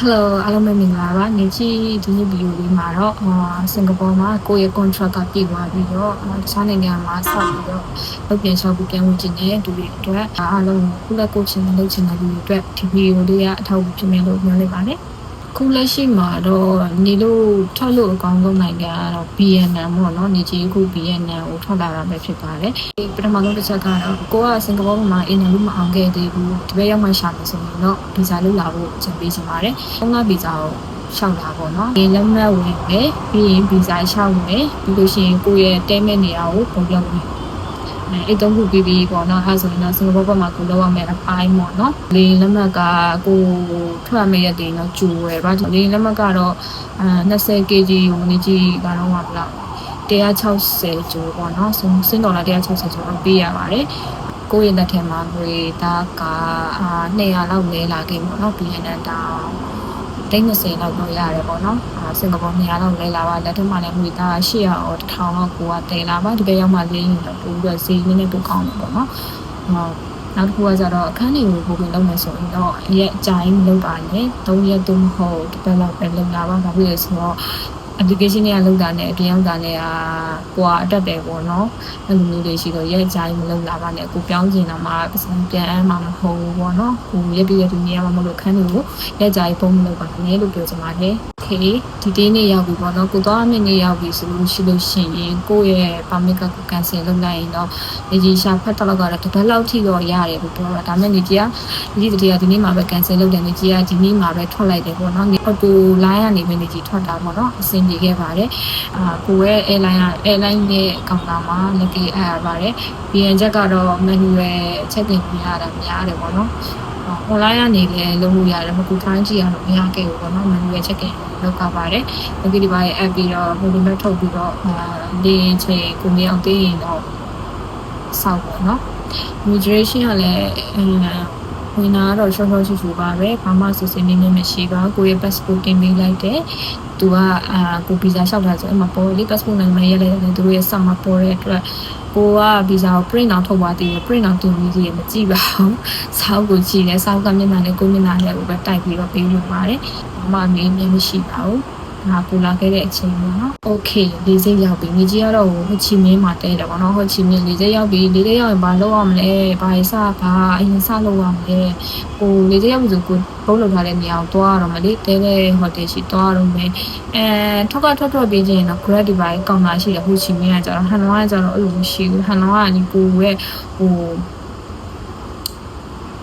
Hello အားလုံးပဲမင်္ဂလာပါနေချီဒီနေ့ဗီဒီယိုလေးမှာတော့အာစင်ကာပူမှာကိုယ့်ရဲ့ contract ကပြည့်သွားပြီးတော့အာတခြားနိုင်ငံမှာဆောက်ပြီးတော့လုပ်ပြန်ဆောက်ပြီးပြန်ဝင်ခြင်းနဲ့တူတွေအတွက်အားလုံးကုလကိုချင်းလုပ်ချင်တဲ့လူတွေအတွက်ဒီဗီဒီယိုလေးကအထောက်အကူဖြစ်မယ်လို့ပြောလိုက်ပါတယ် ခုလက်ရှိမှာတော့နေလို့ထွက်လို့အကောင်းဆုံးနိုင်ငံကတော့ Vietnam ပေါ့နော်နေချီအခု Vietnam ကိုထွက်လာတာပဲဖြစ်ပါတယ်ဒီပထမဆုံးတစ်ချက်ကတော့ကိုကစင်ကာပူမှာအင်တာဗျူးမအောင်ခဲ့သေးဘူးဒီဘက်ရောက်မှရှာမယ်ဆိုရင်တော့ဗီဇာလုပ်လာဖို့အချိန်ပေးချင်ပါတယ်။သုံးလဗီဇာကိုရှောက်လာပေါ့နော်။ဒီလက်မှတ်ဝင်မယ်ပြီးရင်ဗီဇာရှောက်မယ်ပြီးလို့ရှိရင်ကိုယ့်ရဲ့တဲမဲ့နေရာကိုပုံပြဝင် အဲအဲ့တုံးခုပြီးပြီးပေါ့နော်အဲဆိုရင်တော့စင်ကာပူဘက်မှာကိုလောက်ရမယ်အပိုင်းပေါ့နော်လေလက်မှတ်ကကိုထွက်မယ်ရတဲ့တော့ကျူရယ်ဘာကြောင့်လေလက်မှတ်ကတော့အာ20 kg ကိုနေကြီးကတော့ဟာဘလောက်160ကျိုးပေါ့နော်စင်ဒေါ်လာ160ကျိုးတော့ပေးရပါတယ်ကိုယ့်ရဲ့လက်ထဲမှာငွေသားကအာ200လောက်လဲလာခဲ့ပေါ့နော်ဘီလီယံတောင် တိတ်20လောက်တော့ရတယ်ပေါ့နော်အာစင်ကာပူ200လောက်လဲလာပါလက်ထက်မှာလည်းငွေသား800အော်1000လောက်ကိုကတဲလာပါဒီဘက်ရောက်မှလေးရင်တော့ပို့ပြီးတော့ဈေးနည်းနည်းပိုကောင်းတယ်ပေါ့နော်ဟုတ်နောက်တစ်ခုကကျတော့အခန်းတွေကိုပို့ပြီးလုပ်မယ်ဆိုရင်တော့ရက်အကြိုင်မလုပ်ပါနဲ့၃ရက်သုံးမဟုတ်တစ်ပတ်လောက်ပဲလုပ်လာပါဘာဖြစ်လဲဆိုတော့ application တွေကလောက်တာနဲ့အပြင်ရောက်တာနဲ့အာကိုကအတက်တယ်ပေါ့နော်အဲ့လိုမျိုးတွေရှိတော့ရက်ကြိုင်းမလောက်လာပါနဲ့ကိုပြောင်းကျင်တာမှပစံပြန်အမ်းမှာမဟုတ်ဘူးပေါ့နော်ကိုရက်ပြည့်ရက်ဒီနေရာမှာမလို့ခန်းတွေကိုရက်ကြိုင်းပုံမလုပ်ပါနဲ့လို့ပြောချင်ပါတယ် okay ဒီတေးနေ့ရောက်ပြီပေါ့နော်ကိုသွားမယ့်နေ့ရောက်ပြီဆိုလို့ရှိလို့ရှိရင်ကိုယ့်ရဲ့ permit ကကို cancel လုပ်လိုက်ရင်တော့နေကြီးရှာဖတ်တော့ကတော့တစ်ပတ်လောက်ထိတော့ရတယ်လို့ပြောတာဒါမဲ့နေကြီးကဒီတည်းကဒီနေ့မှာပဲ cancel လုပ်တယ်နေကြီးကဒီနေ့မှာပဲထွက်လိုက်တယ်ပေါ့နော် auto line ကနေပဲနေကြီးထွက်တာပေါ့နော်အဆင်ပြေခဲ့ပါတယ်အာကိုရဲ့ airline က airline ရဲ့ကောင်တာမှာလက်ကေအပ်ရပါတယ် BN ချက်ကတော့ manual check in ပြရတာများတယ်ပေါ့နော် online ကနေလည်းလုပ်လို့ရတယ်မကူတိုင်းကြည့်ရတော့မရခဲ့ဘူးပေါ့နော် manual check in လုပ်ပါပါတယ်။ဒီဒီပါရဲ့ app ပြီးတော့ model map ထုတ်ပြီးတော့အာလေချိန်ကိုမြင်အောင်သိရင်တော့စောက်ပေါ့နော်။ migration ကလည်းအင်း ဝင်လာတော့ရှော့ရှော့ချူချူပါပဲဘာမှစစ်စစ်နေနေမရှိပါကိုယ့်ရဲ့ passport တင်ပေးလိုက်တယ်။သူကအာကိုဗီဇာလျှောက်တာဆိုအမှပေါ်လေ passport နံပါတ်ရေးလိုက်တယ်သူတို့ရဲ့ sum မှာပေါ်တဲ့အတွက်ကိုကဗီဇာကို print အောင်ထုတ်သွားသေးတယ် print အောင်တင်ပြီးသေးတယ်မကြည့်ပါဘူး။စောက်ကိုကြည့်တယ်စောက်ကမျက်နှာနဲ့ကိုယ်မျက်နှာနဲ့ကိုပဲတိုက်ပြီးတော့ပေးလို့ပါတယ်။ဘာမှအမေးမြင်မရှိပါဘူး။ ငါပူလာခဲ့တဲ့အချိန်ပေါ့နော်။ Okay လေးစိတ်ရောက်ပြီ။မြေကြီးကတော့ဟိုချီမင်းမှာတဲတယ်ပေါ့နော်။ဟိုချီမင်းလေးစိတ်ရောက်ပြီ။လေးစိတ်ရောက်ရင်ဘာလုပ်ရမလဲ။ဘာရစဘာအရင်စလုပ်ရမလဲ။ဟိုလေးစိတ်ရောက်ပြီဆိုကိုဘုတ်လောက်ထားတဲ့နေရာကိုတွားရတော့မလေးတဲတဲ့ဟိုတယ်ရှိတွားရတော့မယ်။အဲထောက်ကထွက်ထွက်ပေးခြင်းတော့ grad ဒီပိုင်းကောင်တာရှိတယ်ဟိုချီမင်းကကျတော့ဟန်လောကကျတော့အဲ့လိုမရှိဘူး။ဟန်လောကကဒီကိုရဲ့ဟို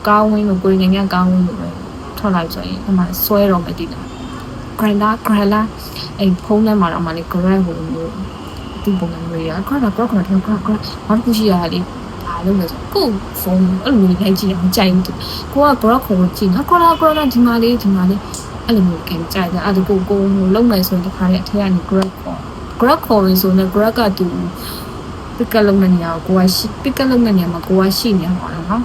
ကောင်းဝင်းလို့ကိုယ်ငယ်ငယ်ကောင်းဝင်းလို့ပဲထွက်လိုက်ဆိုရင်အမှဆွဲတော့မတည်တာ granda granda အဲ့ဖုန်းထဲမှာတော့မှလေ grad ဟိုမျိုးဒီပုံစံမျိုးရ grad grad grad grad grad grad ဘာလို့ရှိရလဲဘာလို့လဲဆိုကိုဖုန်းအဲ့လိုမျိုးလိုက်ကြည့်အောင်ကြိုက်ဘူးကိုက grad ကိုကြည့်နော် grad grad ဒီမှာလေးဒီမှာလေးအဲ့လိုမျိုးကင်ကြိုက်တယ်အဲ့ဒါကိုကိုလုံးမယ်ဆိုရင်တခါလေအထက်ကနေ grad ခေါ် grad ခေါ်ရင်ဆိုရင် grad ကသူ pick up လုပ်နေရကိုကရှိ pick up လုပ်နေရမှာကိုကရှိနေမှာနော်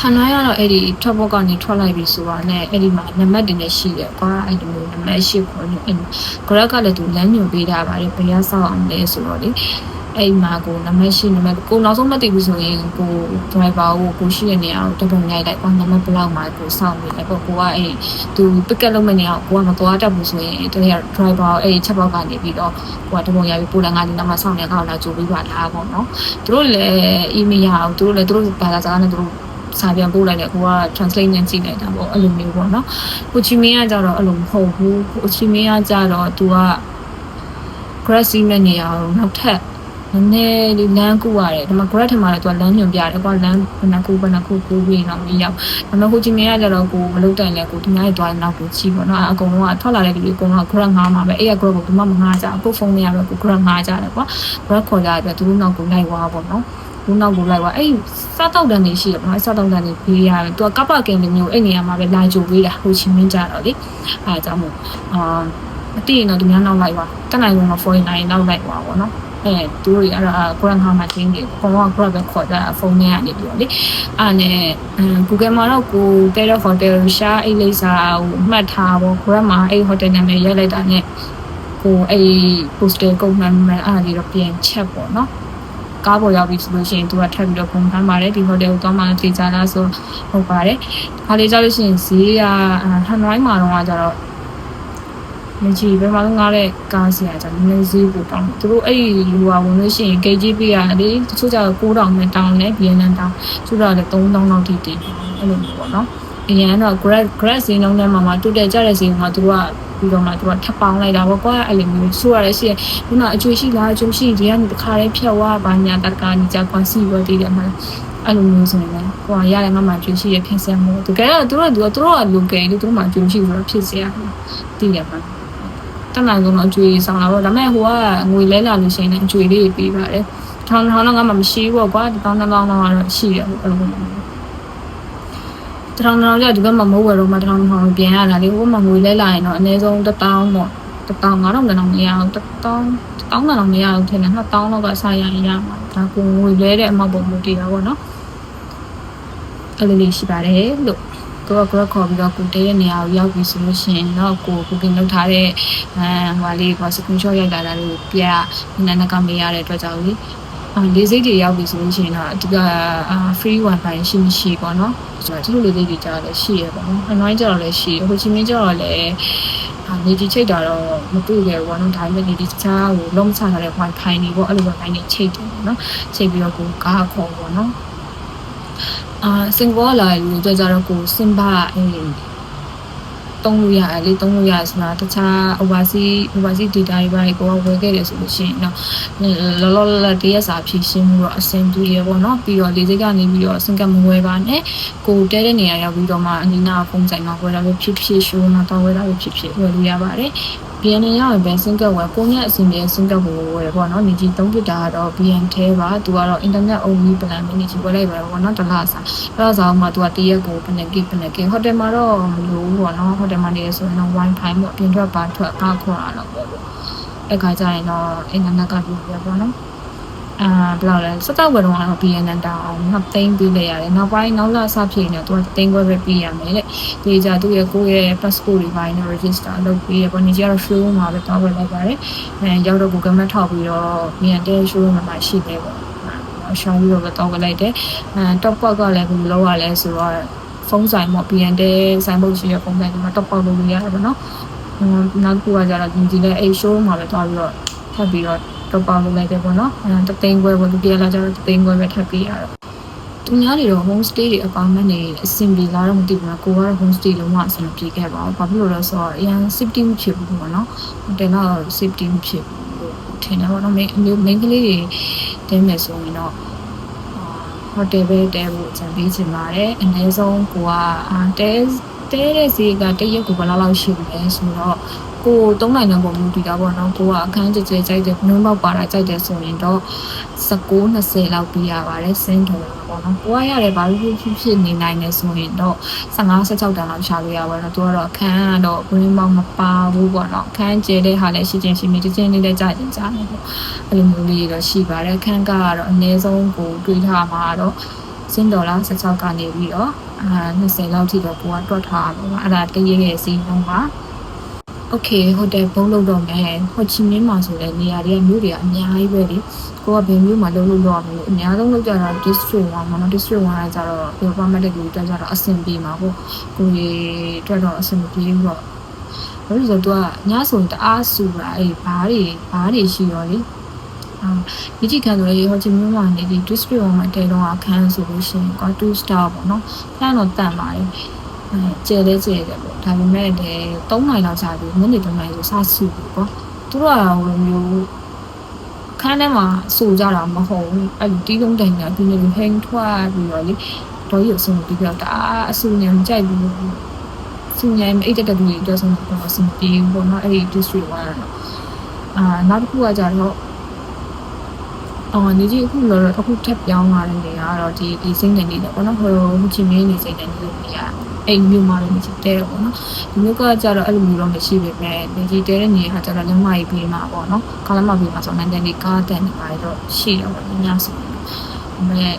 ဟန်လိုက်ကတော့အဲ့ဒီ top box ကနေထွက်လိုက်ပြီဆိုတာနဲ့အဲ့ဒီမှာနံပါတ်တွေနဲ့ရှိတယ်ကွာအဲ့ဒီလိုနံပါတ်ရှိခေါ်နေအဲ့ grab ကလည်းသူလမ်းညွှန်ပေးထားပါတယ်ဘယ်ရဆောက်အောင်လဲဆိုတော့လေအဲ့မှာကိုနံပါတ်ရှိနံပါတ်ကိုနောက်ဆုံးမသိဘူးဆိုရင်ကို driver ကိုကိုရှိတဲ့နေရာကိုတက်ပုံရိုက်လိုက်ကွာနံပါတ်ဘလောက်မှကိုစောင့်နေလိုက်ပေါ့ကိုကအဲ့သူ pick up လုပ်မယ့်နေရာကိုကိုကမသွားတတ်ဘူးဆိုရင်တကယ် driver အဲ့ချက်ပေါက်ကနေပြီးတော့ကိုကတက်ပုံရိုက်ပြီးပို့လာငါဒီနောက်မှစောင့်နေကောက်လာကြိုးပြီးပါလားပေါ့နော်သူတို့လည်း email ရအောင်သူတို့လည်းသူတို့ဘာသာစကားနဲ့သူတို့ စာပြန်ပို့လိုက်တယ်ကိုက translate နဲ့ကြည့်လိုက်တာပေါ့အဲ့လိုမျိုးပေါ့နော်ကိုချီမင်းကကြတော့အဲ့လိုမဟုတ်ဘူးကိုချီမင်းကကြတော့ तू က grass မဲ့နေရအောင်နောက်ထပ်နည်းနည်းလေးလမ်းကူရတယ်ဒါမှ grass ထင်မှလည်း तू ကလမ်းညွန်ပြတယ်ကွာလမ်းဘယ်နှခုဘယ်နှခုကူးပြီးတော့မရောက်ဒါမှကိုချီမင်းကကြတော့ကိုမလုပ်တိုင်လဲကိုဒီနေ့တွားနောက်ကိုချီပေါ့နော်အကုန်လုံးကထွက်လာတဲ့လူတွေအကုန်လုံးက grass ငားမှာပဲအဲ့ရ grass ကိုဒီမှမငားကြအခုဖုန်းထဲကပဲကို grass ငားကြတယ်ကွာ grass ခေါ်ကြတယ်သူတို့နောက်ကိုလိုက်သွားပေါ့နော် ဘူးနောက်ကိုလိုက်သွားအဲ့စားတောက်တန်နေရှိတယ်ပေါ့နော်စားတောက်တန်နေပေးရတယ်သူကကပ္ပကင်လိုမျိုးအဲ့နေရာမှာပဲလာကြိုပေးတာဟိုချင်းမင်းကြတော့လေအဲအကြောင်းမို့အာမတည်ရင်တော့သူများနောက်လိုက်သွားတက်နိုင်လုံးတော့49နောက်လိုက်သွားပေါ့နော်အဲသူတို့အဲ့ဒါကိုရန်ဟာမှာတင်းနေဘုံက grab ပဲခေါ်ကြတာဖုန်းထဲကနေပြီးတော့လေအဲ့နဲ့ Google မှာတော့ကို Terra Hotel ရှာအဲ့လိပ်စာကိုမှတ်ထားပေါ့ grab မှာအဲ့ hotel နာမည်ရိုက်လိုက်တာနဲ့ကိုအဲ့ postal code number အဲ့ဒါလေးတော့ပြန်ချက်ပေါ့နော် ကားပေါ်ရောက်ပြီဆိုလို့ရှိရင်သူကထပ်ပြီးတော့ပုံဖမ်းပါတယ်ဒီဟိုတယ်ကိုသွားမှတေချာလားဆိုဟုတ်ပါတယ်ခါလေးကြောက်လို့ရှိရင်ဈေးကဟန်ရိုင်းမှာတော့ကျတော့မကြီးဘယ်မှာငားတဲ့ကားစီကကျတော့နည်းနည်းဈေးပိုတောင်းသူတို့အဲ့ဒီလူကဝင်လို့ရှိရင် KGP ကလေတချို့ကျတော့9000နဲ့တောင်းတယ် BNN တောင်းသူတို့ကလည်း3000လောက်ထိတင်အဲ့လိုမျိုးပေါ့နော်အရင်ကတော့ grad grad ဈေးနှုန်းထဲမှာမှတူတယ်ကြတဲ့ဈေးမှာသူတို့က ပြီးတော့မှသူကထပ်ပေါင်းလိုက်တာပေါ့ကွာအဲ့လိုမျိုးဆိုရတယ်ရှိရခုနအကျွေးရှိလားအကျွေးရှိဒီကနေတစ်ခါလေးဖြတ်သွားဘာညာတကာညီကြကွာစီဘောတည်တယ်မှာအဲ့လိုမျိုးဆိုရင်လည်းကိုကရတယ်ငါမှအကျွေးရှိရဖြစ်စမ်းမို့တကယ်တော့သူတို့ကသူတို့ကလူကယ်လို့သူတို့မှအကျွေးရှိဆိုတော့ဖြစ်စရာတည်တယ်မှာတနင်္လာဆုံးတော့အကျွေးဆောင်လာတော့ဒါပေမဲ့ဟိုကငွေလဲလာလို့ရှိရင်အကျွေးလေးပေးပါတယ်ထောင်းထောင်းတော့ငါမှမရှိဘူးပေါ့ကွာတောင်းတောင်းတောင်းတော့ရှိတယ်အဲ့လိုမျိုး တထောင်ထောင်ကြဒီဘက်မှာမဟုတ်ဝယ်တော့မှတထောင်ထောင်ပြန်ရတာလေဟိုမှာငွေလဲလာရင်တော့အနည်းဆုံး1000ပေါ့1000 9000တော့မရအောင်1000 1000တော့မရအောင်ထင်တယ်2000လောက်ကစရရင်ရမှာဒါကိုငွေလဲတဲ့အမောက်ပုံမူတည်တာပေါ့နော်အဲ့လိုလေးရှိပါတယ်လို့ကိုကကိုခေါ်ပြီးတော့ကိုတဲတဲ့နေရာကိုရောက်ပြီဆိုလို့ရှိရင်တော့ကို booking လုပ်ထားတဲ့အဲဟိုလေးက screenshot ရိုက်လာတာလေးကိုပြနန်းနကမေးရတဲ့အတွက်ကြောင့်လေအာလေးစိတ်တွေရောက်ပြီဆိုလို့ရှိရင်တော့အဓိကအာ free wifi ရှိမရှိပေါ့နော် ဆိုတော့ဒီလိုလေးတွေကြာလည်းရှိရပေါ့နော်အနိုင်ကြတော့လည်းရှိဟိုချင်းမင်းကြတော့လည်းအာနေဒီချိတ်တာတော့မတွေ့ခဲ့ဘူးပေါ့နော်ဒါပေမဲ့နေဒီချားကိုလုံးချထားတဲ့ wifi နေပေါ့အဲ့လို wifi နေချိတ်တယ်ပေါ့နော်ချိတ်ပြီးတော့ကိုကားခေါ်ပေါ့နော်အာစင်ကာပူလာလို့ကြကြတော့ကိုစင်ဘာအေး တုံးလို့ရတယ်လေတုံးလို့ရဆိုတာတခြား overseas overseas data တွေပါကိုကဝယ်ခဲ့တယ်ဆိုလို့ရှိရင်တော့လောလောလတ်တရက်စာဖြည့်ရှင်းမှုတော့အဆင်ပြေရပေါ့နော်ပြီးတော့လေစိတ်ကနေပြီးတော့စင်ကမဝယ်ပါနဲ့ကိုတဲတဲ့နေရာရောက်ပြီးတော့မှအနီးနားဖုန်းဆိုင်မှာဝယ်တာပဲဖြစ်ဖြစ်ရှိုးမှာတော့ဝယ်တာပဲဖြစ်ဖြစ်ဝယ်လို့ရပါတယ် BN ရောက်ရင်ပဲစင်ကဝယ်ကိုမြတ်အစီအစဉ်စင်ကဝယ်ဝယ်ပေါ့နော်နေကြီးသုံးပြတာကတော့ BN ထဲပါသူကတော့ internet only plan နေကြီးဝယ်လိုက်ပါတော့ပေါ့နော်တစ်လစာတစ်လစာမှာသူကတရက်ကိုဘယ်နဲ့ကိဘယ်နဲ့ကိဟိုတယ်မှာတော့မလို့ပေါ့နော်ဟိုတယ်မှာနေရဆိုရင်တော့ wifi ပေါ့ပြင်ထွက်ပါထွက်ကားခေါ်တာတော့ပေါ့အဲ့ခါကျရင်တော့ internet ကပြပြပေါ့နော် အာဘယ်လိုလဲစတောက်ဝယ်တော့တော့ BNN တောင်းအောင်နှစ်သိန်းပေးလိုက်ရတယ်နောက်ပိုင်းနောက်လာစဖြစ်နေတော့သူကသိန်းခွဲပဲပေးရမယ်တဲ့ဒီကြသူ့ရဲ့ကိုယ့်ရဲ့ passport တွေပိုင်းနဲ့ register လုပ်ပြီးရပေါ့နေကြတော့ show မှာပဲတောင်းဝယ်လိုက်ပါတယ်အဲရောက်တော့ Google Map ထောက်ပြီးတော့ BNN တဲ့ show မှာရှိတယ်ပေါ့ရှောင်းပြီးတော့ပဲတောင်းဝယ်လိုက်တယ်အဲ top up ကလည်းဘယ်လိုလုပ်ရလဲဆိုတော့ဖုန်းဆိုင်ပေါ့ BNN တဲ့ဆိုင်ပုတ်ရှိတဲ့ဖုန်းဆိုင်က top up လုပ်လို့ရတယ်ပေါ့နော်နောက်တစ်ခုကကြတော့ဒီလေအဲ့ show မှာပဲတောင်းပြီးတော့ထပ်ပြီးတော့ တော့ပေါလို့လိုက်တယ်ပေါ့နော်အဲတသိန်းခွဲပေါ့လူပြလာကြတော့တသိန်းခွဲပဲထပ်ပေးရတော့သူများတွေတော့ home stay တွေအကောင့်နဲ့နေအဆင်ပြေလာတော့မသိဘူးနော်ကိုကတော့ home stay လုံးဝအဆင်ပြေခဲ့ပါဘူးဘာဖြစ်လို့လဲဆိုတော့အရင် safety မဖြစ်ဘူးပေါ့နော်ဟိုတယ်တော့ safety မဖြစ်ဘူးထင်တယ်ပေါ့နော် main main ကလေးတွေတင်းမယ်ဆိုရင်တော့ဟိုတယ်ပဲတဲဖို့ကြံပေးချင်ပါတယ်အနည်းဆုံးကိုကအာတဲတဲတဲ့စီကတရက်ကိုဘယ်လောက်လောက်ရှိလဲဆိုတော့ ကိုသုံးနိုင်တဲ့ပုံမျိုးတည်တာပေါ့နော်ကိုကအခန်းကျကျကြိုက်တဲ့နှုံးပေါက်ပါတာကြိုက်တယ်ဆိုရင်တော့19 20လောက်ပြရပါတယ်စင်းတော်ပေါ့နော်ကိုကရတယ်ဘာလို့ဖြစ်ဖြစ်နေနိုင်လဲဆိုရင်တော့15 16တန်းလောက်ရှာလို့ရပါတယ်နော်သူကတော့အခန်းကတော့ green ပေါက်မပါဘူးပေါ့နော်အခန်းကျဲတဲ့ဟာလည်းရှိချင်းရှိမြင့်ချင်းလေးလည်းကြာချင်းကြာနေပေါ့အဲ့လိုမျိုးလေးတော့ရှိပါတယ်အခန်းကတော့အနည်းဆုံးကိုတွေးထားမှာတော့စင်းဒေါ်လာ16ကနေပြီးတော့အာ20လောက်ထိတော့ကိုကတွက်ထားပါတော့အဲ့ဒါတရရဲ့စီးနှုန်းပါ โอเคဟိုတယ်ဘုံလုံးတော့မယ်ဟိုချီမင်းမှာဆိုတဲ့နေရာတွေကမြို့တွေကအများကြီးပဲလေကိုကဘယ်မြို့မှာလုံးလို့တော့မလို့အများဆုံးလောက်ကြတာ district 1မှာနော် district 1ကကြတော့ဒီ permanent ကိုတက်ကြတော့အဆင်ပြေမှာပေါ့ကိုကြီးအတွက်တော့အဆင်မပြေဘူးတော့ဘာလို့လဲဆိုတော့သူကညဆိုရင်တအားဆူတာအဲ့ဘားတွေဘားတွေရှိရောလေအာဒီကြည့်ခံဆိုလေဟိုချီမင်းမှာနေဒီ district 1မှာတဲတော့အခန်းဆိုလို့ရှိရင်ကွာ2 star ပေါ့နော်ခန်းတော့တန်ပါတယ်အဲ ကျဲလဲကျဲတယ်ပေါ့ဒါပေမဲ့လည်း3နိုင်လောက်ကြာပြီမိနစ်3နိုင်ဆိုစဆူပြီပေါ့သူတို့ကဟိုမျိုးခန်းထဲမှာစူကြတာမဟုတ်ဘူးအဲ့ဒီတီးလုံးတိုင်ကဒီလိုဟင်းထွက်ပြီးတော့လေတော့ရုပ်ဆုံးပြီးတော့ဒါအဆူနေမကြိုက်ဘူးစူညံအိတ်တက်တူတွေအတွက်ဆုံးတော့အဆင်ပြေဘူးပေါ့နော်အဲ့ဒီ district 1ကတော့အာနောက်တစ်ခုကကြတော့ အော်နေကြီးအခုလောတော့အခုထပ်ပြောင်းလာတဲ့နေရာကတော့ဒီဒီစိတ်နေနေတယ်ပေါ့နော်ဟိုဟိုချီမင်းနေစိတ်နေနေလို့နေရအိမ်မျိုးမှာလည်းနေတဲတယ်ပေါ့နော်ဒီမျိုးကကြတော့အဲ့လိုမျိုးတော့မရှိပေမဲ့နေကြီးတဲတဲ့နေရာကကြတော့လက်မကြီးပြေးမှာပေါ့နော်ကားလက်မပြေးမှာဆိုတော့နန်းတန်းလေးကားတန်နေပါတော့ရှိတော့ပေါ့ညဆိုဒါပေမဲ့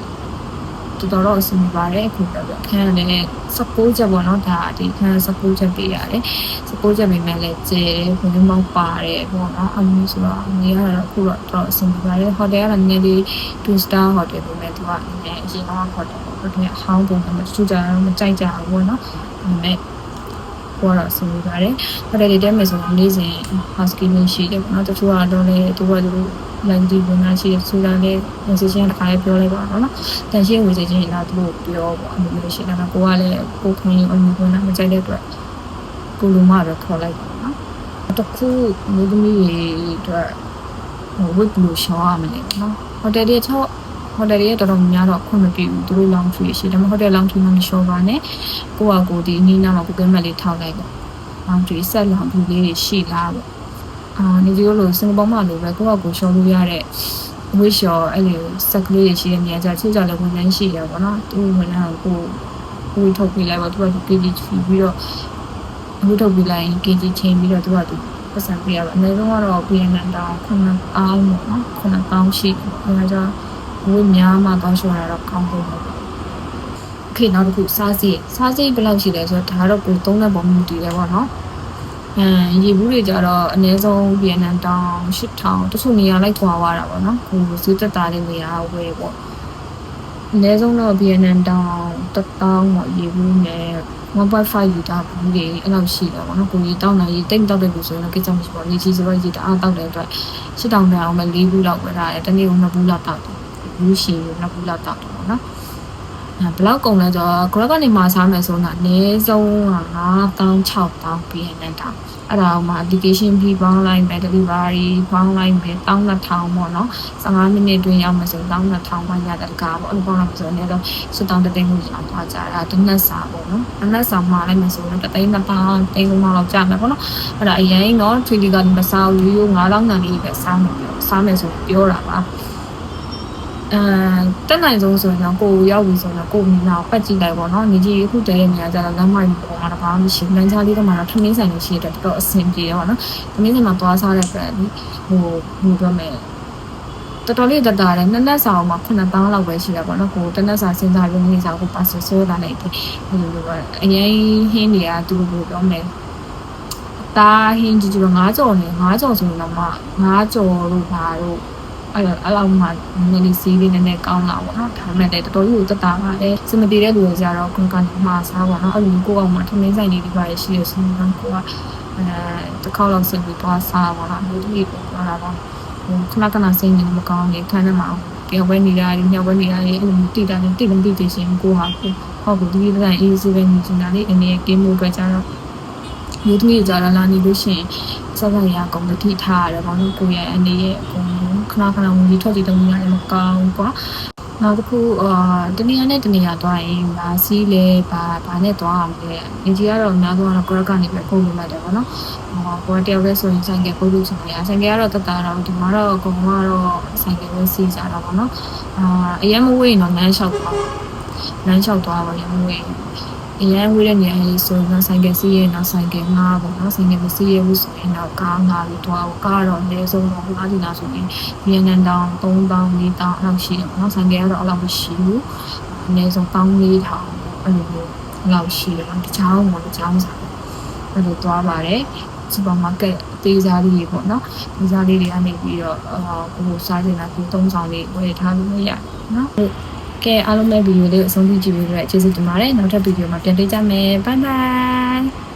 တတော်တော်တော့အဆင်ပြေပါတယ်အခုတော့ခန်းလည်း16ချက်ပေါ့နော်ဒါဒီခန်း16ချက်ပေးရတယ်16ချက်ပေးမယ်လည်းကျဲတယ်ဘယ်လိုမှပါတယ်ပေါ့နော်အမျိုးဆိုတော့နေရတော့အခုတော့တော်အဆင်ပြေပါတယ်ဟိုတယ်ကတော့နည်းနည်းလေး two star hotel ပဲမဲ့သူကနည်းနည်းအရင်တော့ဟိုတယ်ပေါ့ဒါပေမဲ့အဟောင်းပုံနဲ့သူကြတော့မကြိုက်ကြဘူးပေါ့နော်ဒါပေမဲ့ ပေါ်တော့ဆင်ပြေပါတယ်ဟိုတယ်တွေတဲမယ်ဆိုတော့နေ့စဉ် housekeeping ရှိတယ်ပေါ့နော်တချို့ကတော့လည်းသူကသူလန်ဒီဝင်လာရှိတယ်ဆိုတာလည်း message တစ်ခါလေးပြောလိုက်ပါတော့နော်တန်ရှင်းဝင်စေခြင်းလာသူ့ကိုပြောပေါ့အဲ့လိုမျိုးရှိတယ်နော်ကိုကလည်းကိုခိုင်းအောင်ဝင်လာမကြိုက်တဲ့အတွက်ကိုလိုမှပဲခေါ်လိုက်ပါနော်တခုမျိုးသမီးတွေအတွက်ဟိုဝတ်ဘလူးရှောင်းရမယ်နော်ဟိုတယ်တွေချော ဟိုတယ်တွေတော်တော်များတော့ခွင့်မပြုဘူးသူတို့ long tree ရှိတယ်ဒါပေမဲ့ဟိုတယ် long tree မှမရှောပါနဲ့ကိုကကိုဒီအနည်းနာမှာ Google Map လေးထောက်လိုက်ပေါ့ long tree set long tree လေးတွေရှိလားပေါ့အာနေဒီလိုစင်ကာပူမှာလိုပဲကိုကကိုရှောလို့ရတဲ့ဝိရှောအဲ့လိုစက်ကလေးတွေရှိတဲ့နေရာကျချို့ကြလည်းဝန်ထမ်းရှိရပါတော့သူဝန်ထမ်းကိုကိုထုတ်ပြလိုက်ပါသူက KG ချီပြီးတော့အခုထုတ်ပြလိုက်ရင် KG ချင်းပြီးတော့သူကသူပတ်စံပြရပါအနည်းဆုံးကတော့ပြည်နံတောင်းခုနှစ်အောင်ပေါ့နော်ခုနှစ်ပေါင်းရှိတယ်အဲဒါကြောင့် ဝိများမှကောင်းရှောတာတော့ကောင်းဖို့ပေါ့โอเคနောက်တစ်ခုစားစည်းစားစည်းဘယ်လောက်ရှိလဲဆိုတော့ဒါတော့ကိုသုံးတဲ့ပုံမူတည်တယ်ပေါ့နော်အဲရေဘူးတွေကြတော့အနည်းဆုံးပြည်နံတောင်း8000တချို့နေရာလိုက်ခွာသွားတာပေါ့နော်ကိုဈေးသက်တာတဲ့နေရာဝယ်ပေါ့အနည်းဆုံးတော့ပြည်နံတောင်း1000ပေါ့ရေဘူးနဲ့1.5လီတာဘူးတွေအဲ့လောက်ရှိတယ်ပေါ့နော်ကိုကြီးတောင်းတာကြီးတိတ်တောက်တဲ့လူဆိုရင်တော့ကိစ္စမရှိပါဘူးရေကြီးဆိုတော့ရေတအားတောက်တဲ့အတွက်8000တန်အောင်ပဲ4ဘူးလောက်ဝယ်ထားတယ်တနေ့က2ဘူးလောက်တောက်တယ် ဘူးရှိ2ဘူးလောက်တောက်တယ်ပေါ့နော်အဲဘယ်လောက်ကုန်လဲဆိုတော့ဂရက်ကနေမှာစားမယ်ဆိုတော့အနည်းဆုံးက9000 6000ပြည်နေတောင်းအဲ့ဒါမှ application fee ပေါင်းလိုက်မယ် delivery ပေါင်းလိုက်မယ်12000ပေါ့နော်15မိနစ်တွင်းရောက်မှဆို12000မှရတဲ့ကားပေါ့အဲ့လိုပေါင်းလိုက်ဆိုတော့လည်းတော့7000တသိန်းကိုရောက်သွားကြတာတနက်စာပေါ့နော်တနက်စာမှာလိုက်မယ်ဆိုတော့တသိန်း2000တိန်းလုံးလောက်ကြာမယ်ပေါ့နော်အဲ့ဒါအရင်တော့ 3D ကမစားဘူးရိုး9000တန်လေးပဲစားမယ်ပြောစားမယ်ဆိုပြောတာပါ အဲတက်နိုင်ဆုံးဆိုရင်တော့ကိုရောက်ပြီဆိုတော့ကိုမြင်တော့ပတ်ကြည့်လိုက်ပေါ့နော်ညီကြီးအခုတည်းရဲ့နေရာကျတော့လမ်းမိုက်ပေါ်မှာတော့ဘာမှမရှိဘူးလမ်းကြားလေးတော့မှတော့ထမင်းဆိုင်လေးရှိတဲ့တော်တော်အဆင်ပြေတော့နော်ထမင်းဆိုင်မှာသွားစားတဲ့အတွက်ဟိုဟိုပြောမယ်တော်တော်လေးတတာတယ်နှစ်နက်ဆောင်မှာ9000လောက်ပဲရှိတာပေါ့နော်ကိုတနက်စာစဉ်းစားရင်းနေစားကိုပါဆယ်ဆွဲလာလိုက်တယ်ဟိုလိုပဲအရင်ဟင်းတွေကသူ့ကိုပြောမယ်တာဟင်းကြီးကြီးတော့9ကြော်နေ9ကြော်ဆိုရင်တော့မှ9ကြော်လို့ပါတော့ အဲ့တော့အဲ့လောက်မှနည်းနည်းစီးလေးနည်းနည်းကောင်းလာပေါ့နော်ဒါပေမဲ့လည်းတော်တော်ကြီးကိုတက်တာပါလေစမတီတဲ့လူတွေကြတော့ကွန်ကန်မှာစားပါတော့အဲ့လိုကိုအောင်မှထမင်းဆိုင်လေးတွေပါရှိရဆိုတော့ကိုကအဲတစ်ခေါက်လောက်စင်ပြီးသွားစားပါတော့လူတွေပြောတာပါဟိုခဏခဏစိတ်နေမကောင်းနေခန်းထဲမှာတယောက်ပဲနေရတယ်ညောက်ပဲနေရတယ်အဲ့လိုတိတာနေတိမတိတိရှင်ကိုဟာကိုဟောက်ကိုဒီလိုတိုင်းအေးစေးပဲနေချင်တာလေအနေနဲ့ကင်းမှုပဲကြတော့လူတွေကြတော့လာနေလို့ရှိရင်စက်စက်ရအကုန်တတိထားရတယ်ဘာလို့ကိုရအနေရဲ့အကုန် ခဏခဏဝင်ပြီးထွက်ပြီးတုံးရတယ်မကောင်းဘူးပေါ့နောက်တစ်ခုအာတနေရာနဲ့တနေရာသွားရင်ဗာစီးလဲဗာဗာနဲ့သွားအောင်လေအကြီးကတော့အများဆုံးကတော့ correct ကနေပဲပုံလို့လိုက်တယ်ပေါ့နော်ဟောကိုတယောက်ပဲဆိုရင်ဆိုင်ကပုံလို့ချင်တယ်ဆိုင်ကကတော့တက်တာတော့ဒီမှာတော့အကုန်ကတော့ဆိုင်ကပဲစီးကြတာပေါ့နော်အာအရင်မဝေးရင်တော့လမ်းလျှောက်သွားလမ်းလျှောက်သွားပါရမဝေး အရင်ဝေးတဲ့နေရာလေးဆိုရင်ဆိုင်ကစီးရင်တော့ဆိုင်ကငါးပေါ့နော်ဆိုင်ကမစီးရဘူးဆိုရင်တော့ကားငါးပြီးသွားဖို့ကားတော့အနည်းဆုံးတော့ငါးဒီနာဆိုရင်ဗီယက်နမ်တောင်3000 4000လောက်ရှိတယ်ပေါ့နော်ဆိုင်ကကတော့အဲ့လောက်မရှိဘူးအနည်းဆုံး1400အဲ့လိုမျိုးလောက်ရှိတယ်ပေါ့တခြားမှာတခြားစားအဲ့လိုသွားပါတယ်စူပါမားကတ်တေးစားလေးတွေပေါ့နော်တေးစားလေးတွေကနေပြီးတော့အာကိုစားနေတာဒီသုံးဆောင်လေးဝယ်ထားလို့ရတယ်နော် ကဲအားလုံးပဲဗီဒီယိုလေးကိုအဆုံးထိကြည့်ပြီးတော့ကျေးဇူးတင်ပါတယ်နောက်ထပ်ဗီဒီယိုမှာပြန်တွေ့ကြမယ်ဘိုင်ဘိုင်